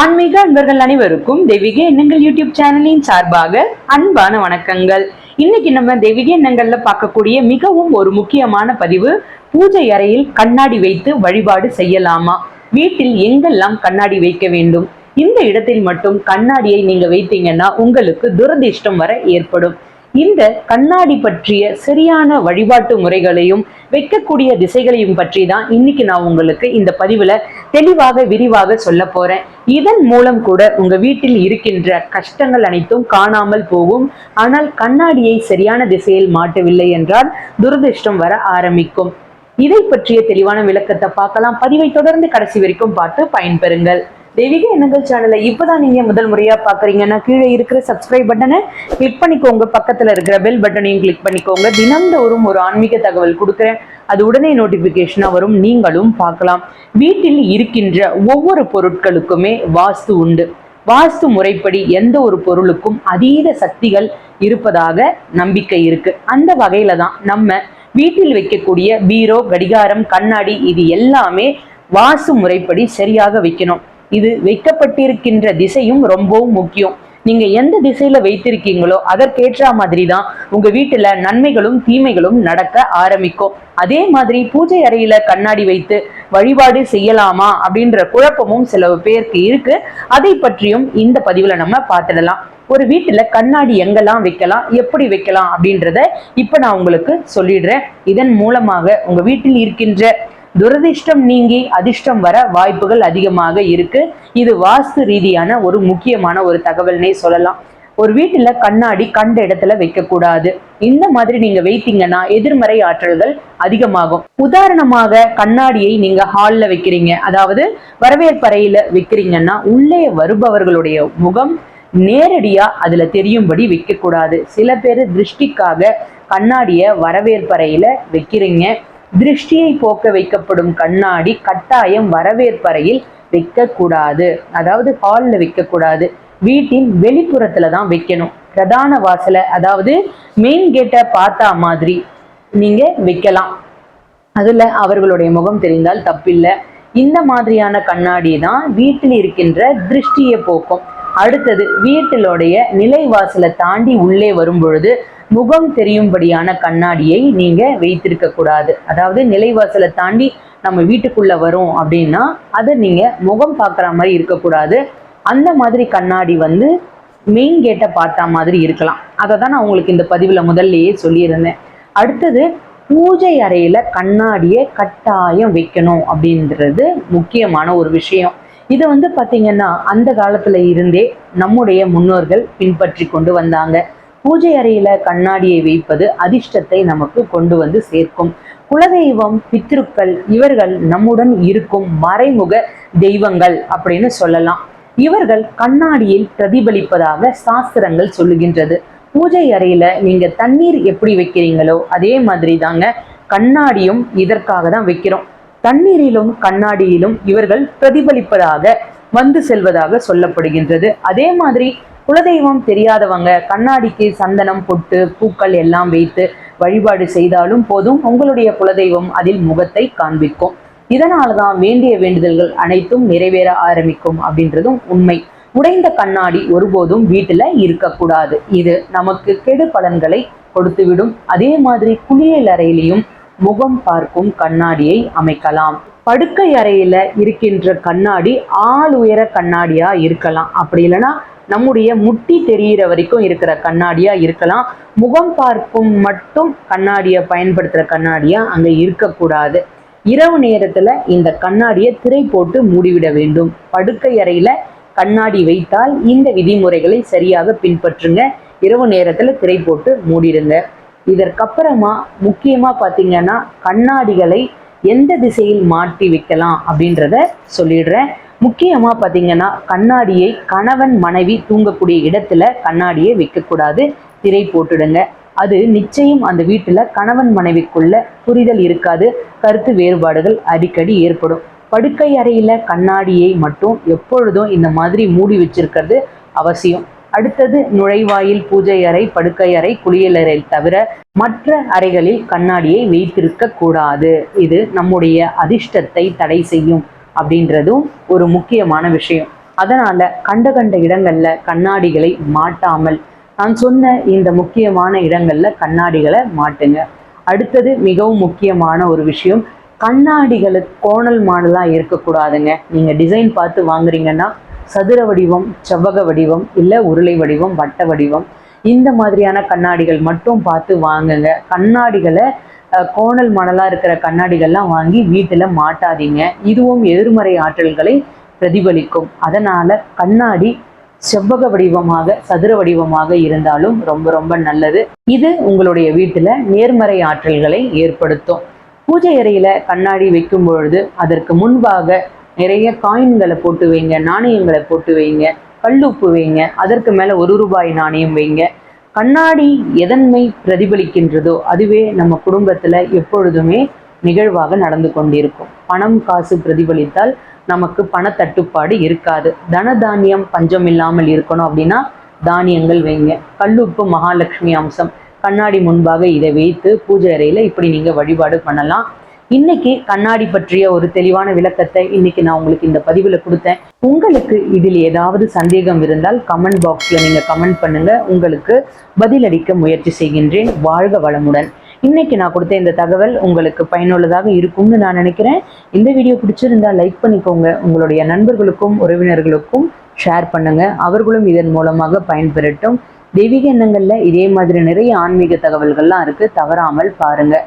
ஆன்மீக அன்பர்கள் அனைவருக்கும் தெய்வீக எண்ணங்கள் யூடியூப் சேனலின் சார்பாக அன்பான வணக்கங்கள். இன்னைக்கு நம்ம தெய்வீக எண்ணங்கள்ல பார்க்கக்கூடிய மிகவும் ஒரு முக்கியமான பதிவு பூஜை அறையில் கண்ணாடி வைத்து வழிபாடு செய்யலாமா? வீட்டில் எங்கெல்லாம் கண்ணாடி வைக்க வேண்டும்? இந்த இடத்தில் மட்டும் கண்ணாடியை நீங்க வைத்தீங்கன்னா உங்களுக்கு துரதிர்ஷ்டம் வர ஏற்படும். இந்த கண்ணாடி பற்றிய சரியான வழிபாட்டு முறைகளையும் வைக்கக்கூடிய திசைகளையும் பற்றி தான் இன்னைக்கு நான் உங்களுக்கு இந்த பதிவுல தெளிவாக விரிவாக சொல்ல போறேன். இதன் மூலம் கூட உங்க வீட்டில் இருக்கின்ற கஷ்டங்கள் அனைத்தும் காணாமல் போகும். ஆனால் கண்ணாடியை சரியான திசையில் மாட்டவில்லை என்றால் துரதிருஷ்டம் வர ஆரம்பிக்கும். இதை பற்றிய தெளிவான விளக்கத்தை பார்க்கலாம். பதிவை தொடர்ந்து கடைசி வரைக்கும் பார்த்து பயன்பெறுங்கள். தெய்வீக எண்ணங்கள் சேனலை இப்பதான் நீங்க முதல் முறையா பாக்குறீங்கன்னா கீழே இருக்கிற சப்ஸ்கிரைப் பட்டனை கிளிக் பண்ணிக்கோங்க பக்கத்துல இருக்கிற பெல் பட்டனையும் கிளிக் பண்ணிக்கோங்க. தினந்தோறும் ஒரு ஆன்மீக தகவல் கொடுக்குறேன். அது உடனே நோட்டிபிகேஷனா வரும். நீங்களும் பார்க்கலாம். வீட்டில் இருக்கின்ற ஒவ்வொரு பொருட்களுக்குமே வாஸ்து உண்டு. வாஸ்து முறைப்படி எந்த ஒரு பொருளுக்கும் அதீத சக்திகள் இருப்பதாக நம்பிக்கை இருக்கு. அந்த வகையில தான் நம்ம வீட்டில் வைக்கக்கூடிய பீரோ கடிகாரம் கண்ணாடி இது எல்லாமே வாஸ்து முறைப்படி சரியாக வைக்கணும். இது வைக்கப்பட்டிருக்கின்ற திசையும் ரொம்பவும் முக்கியம். நீங்க எந்த திசையில வைத்திருக்கீங்களோ அதற்கேற்ற மாதிரி தான் உங்க வீட்டுல நன்மைகளும் தீமைகளும் நடக்க ஆரம்பிக்கும். அதே மாதிரி பூஜை அறையில கண்ணாடி வைத்து வழிபாடு செய்யலாமா அப்படின்ற குழப்பமும் சில பேருக்கு இருக்கு. அதை பற்றியும் இந்த பதிவுல நம்ம பார்த்துடலாம். ஒரு வீட்டுல கண்ணாடி எங்கெல்லாம் வைக்கலாம் எப்படி வைக்கலாம் அப்படின்றத இப்ப நான் உங்களுக்கு சொல்லிடுறேன். இதன் மூலமாக உங்க வீட்டில் இருக்கின்ற துரதிர்ஷ்டம் நீங்கி அதிர்ஷ்டம் வர வாய்ப்புகள் அதிகமாக இருக்கு. இது வாஸ்து ரீதியான ஒரு முக்கியமான ஒரு தகவல்னே சொல்லலாம். ஒரு வீட்டுல கண்ணாடி கண்ட இடத்துல வைக்க கூடாது இந்த மாதிரி நீங்க வைத்தீங்கன்னா எதிர்மறை ஆற்றல்கள் அதிகமாகும். உதாரணமாக கண்ணாடியை நீங்க ஹால்ல வைக்கிறீங்க. அதாவது வரவேற்பறையில வைக்கிறீங்கன்னா உள்ளே வருபவர்களுடைய முகம் நேரடியா அதுல தெரியும்படி வைக்க கூடாது சில பேர் திருஷ்டிக்காக கண்ணாடிய வரவேற்பறையில வைக்கிறீங்க. திருஷ்டியை போக்க வைக்கப்படும் கண்ணாடி கட்டாயம் வரவேற்பறையில் வைக்கக்கூடாது. அதாவது ஹாலில் வைக்கக்கூடாது. வீட்டின் வெளிப்புறத்துல தான் வைக்கணும். பிரதான வாசலை அதாவது மெயின் கேட்டை பார்த்தா மாதிரி நீங்க வைக்கலாம். அதுல அவர்களுடைய முகம் தெரிந்தால் தப்பில்லை. இந்த மாதிரியான கண்ணாடி தான் வீட்டில் இருக்கின்ற திருஷ்டியை போக்கும். அடுத்தது வீட்டிலுடைய நிலைவாசலை தாண்டி உள்ளே வரும் பொழுது முகம் தெரியும்படியான கண்ணாடியை நீங்க வைத்திருக்க கூடாது. அதாவது நிலைவாசலை தாண்டி நம்ம வீட்டுக்குள்ள வரோம் அப்படின்னா அதை நீங்க முகம் பார்க்குற மாதிரி இருக்கக்கூடாது அந்த மாதிரி கண்ணாடி வந்து மெயின் கேட்டை பார்த்த மாதிரி இருக்கலாம். அதை தான் நான் உங்களுக்கு இந்த பதிவில் முதல்லையே சொல்லியிருந்தேன். அடுத்தது பூஜை அறையில கண்ணாடியை கட்டாயம் வைக்கணும் அப்படின்றது முக்கியமான ஒரு விஷயம். இது வந்து பார்த்தீங்கன்னா அந்த காலத்துல இருந்தே நம்முடைய முன்னோர்கள் பின்பற்றி கொண்டு வந்தாங்க. பூஜை அறையில கண்ணாடியை வைப்பது அதிர்ஷ்டத்தை நமக்கு கொண்டு வந்து சேர்க்கும். குலதெய்வம் பித்ருக்கள் இவர்கள் நம்முடன் இருக்கும் மறைமுக தெய்வங்கள் அப்படின்னு சொல்லலாம். இவர்கள் கண்ணாடியில் பிரதிபலிப்பதாக சாஸ்திரங்கள் சொல்லுகின்றது. பூஜை அறையில நீங்க தண்ணீர் எப்படி வைக்கிறீங்களோ அதே மாதிரி தாங்க கண்ணாடியும் இதற்காக தான் வைக்கிறோம். தண்ணீரிலும் கண்ணாடியிலும் இவர்கள் பிரதிபலிப்பதாக வந்து செல்வதாக சொல்லப்படுகின்றது. அதே மாதிரி குலதெய்வம் தெரியாதவங்க கண்ணாடிக்கு சந்தனம் பொட்டு பூக்கள் எல்லாம் வைத்து வழிபாடு செய்தாலும் போதும் உங்களுடைய குலதெய்வம் அதில் முகத்தை காண்பிக்கும். இதனால தான் வேண்டிய வேண்டுதல்கள் அனைத்தும் நிறைவேற ஆரம்பிக்கும் அப்படின்றதும் உண்மை. உடைந்த கண்ணாடி ஒருபோதும் வீட்டுல இருக்கக்கூடாது. இது நமக்கு கெடு பலன்களை கொடுத்துவிடும். அதே மாதிரி குளியல் அறையிலையும் முகம் பார்க்கும் கண்ணாடியை அமைக்கலாம். படுக்கை அறையில இருக்கின்ற கண்ணாடி ஆள் உயர கண்ணாடியா இருக்கலாம். அப்படி இல்லைன்னா நம்முடைய முட்டி தெரிகிற வரைக்கும் இருக்கிற கண்ணாடியா இருக்கலாம். முகம் பார்க்கும் மட்டும் கண்ணாடியை பயன்படுத்துகிற கண்ணாடியா அங்கே இருக்கக்கூடாது. இரவு நேரத்துல இந்த கண்ணாடியை திரை போட்டு மூடிவிட வேண்டும். படுக்கை அறையில கண்ணாடி வைத்தால் இந்த விதிமுறைகளை சரியாக பின்பற்றுங்க. இரவு நேரத்துல திரை போட்டு மூடிடுங்க. இதற்கப்புறமா முக்கியமா பார்த்தீங்கன்னா கண்ணாடிகளை எந்த திசையில் மாட்டி வைக்கலாம் அப்படின்றத சொல்லிடுறேன். முக்கியமாக பார்த்தீங்கன்னா கண்ணாடியை கணவன் மனைவி தூங்கக்கூடிய இடத்துல கண்ணாடியை வைக்கக்கூடாது. திரை போட்டுடுங்க. அது நிச்சயம் அந்த வீட்டில் கணவன் மனைவிக்குள்ள புரிதல் இருக்காது. கருத்து வேறுபாடுகள் அடிக்கடி ஏற்படும். படுக்கை அறையில கண்ணாடியை மட்டும் எப்பொழுதும் இந்த மாதிரி மூடி வச்சிருக்கிறது அவசியம். அடுத்தது நுழைவாயில் பூஜை அறை படுக்கை அறை குளியலறை தவிர மற்ற அறைகளில் கண்ணாடியை வைத்திருக்க கூடாது இது நம்முடைய அதிர்ஷ்டத்தை தடை செய்யும். அப்படின்றதும் ஒரு முக்கியமான விஷயம். அதனால கண்ட கண்ட இடங்கள்ல கண்ணாடிகளை மாட்டாமல் நான் சொன்ன இந்த முக்கியமான இடங்கள்ல கண்ணாடிகளை மாட்டுங்க. அடுத்தது மிகவும் முக்கியமான ஒரு விஷயம் கண்ணாடிகளுக்கு கோணல் மாடலா இருக்கக்கூடாதுங்க. நீங்க டிசைன் பார்த்து வாங்குறீங்கன்னா சதுர வடிவம் செவ்வக வடிவம் இல்லை உருளை வடிவம் வட்ட வடிவம் இந்த மாதிரியான கண்ணாடிகள் மட்டும் பார்த்து வாங்குங்க. கண்ணாடிகளை கோணல் மணலா இருக்கிற கண்ணாடிகள்லாம் வாங்கி வீட்டில் மாட்டாதீங்க. இதுவும் எதிர்மறை ஆற்றல்களை பிரதிபலிக்கும். அதனால கண்ணாடி செவ்வக வடிவமாக சதுர வடிவமாக இருந்தாலும் ரொம்ப ரொம்ப நல்லது. இது உங்களுடைய வீட்டில் நேர்மறை ஆற்றல்களை ஏற்படுத்தும். பூஜை அறையில் கண்ணாடி வைக்கும் பொழுது அதற்கு முன்பாக நிறைய காயின்களை போட்டு வைங்க நாணயங்களை போட்டு வைங்க கல்லுப்பு வைங்க அதற்கு மேல ஒரு ரூபாய் நாணயம் வைங்க. கண்ணாடி எதன்மை பிரதிபலிக்கின்றதோ அதுவே நம்ம குடும்பத்துல எப்பொழுதுமே நிகழ்வாக நடந்து கொண்டிருக்கும். பணம் காசு பிரதிபலித்தால் நமக்கு பணத்தட்டுப்பாடு இருக்காது. தன தானியம் பஞ்சம் இல்லாமல் இருக்கணும் அப்படின்னா தானியங்கள் வைங்க. கல்லுப்பு மகாலட்சுமி அம்சம். கண்ணாடி முன்பாக இதை வைத்து பூஜை அறையில இப்படி நீங்க வழிபாடு பண்ணலாம். இன்னைக்கு கண்ணாடி பற்றிய ஒரு தெளிவான விளக்கத்தை இன்னைக்கு நான் உங்களுக்கு இந்த பதிவில் கொடுத்தேன். உங்களுக்கு இதில் ஏதாவது சந்தேகம் இருந்தால் கமெண்ட் பாக்ஸில் நீங்கள் கமெண்ட் பண்ணுங்க. உங்களுக்கு பதிலளிக்க முயற்சி செய்கின்றேன். வாழ்க வளமுடன். இன்னைக்கு நான் கொடுத்த இந்த தகவல் உங்களுக்கு பயனுள்ளதாக இருக்கும்னு நான் நினைக்கிறேன். இந்த வீடியோ பிடிச்சிருந்தா லைக் பண்ணிக்கோங்க. உங்களுடைய நண்பர்களுக்கும் உறவினர்களுக்கும் ஷேர் பண்ணுங்க. அவர்களும் இதன் மூலமாக பயன்பெறட்டும். தெய்வீக எண்ணங்களில் இதே மாதிரி நிறைய ஆன்மீக தகவல்கள்லாம் இருக்குது தவறாமல் பாருங்கள்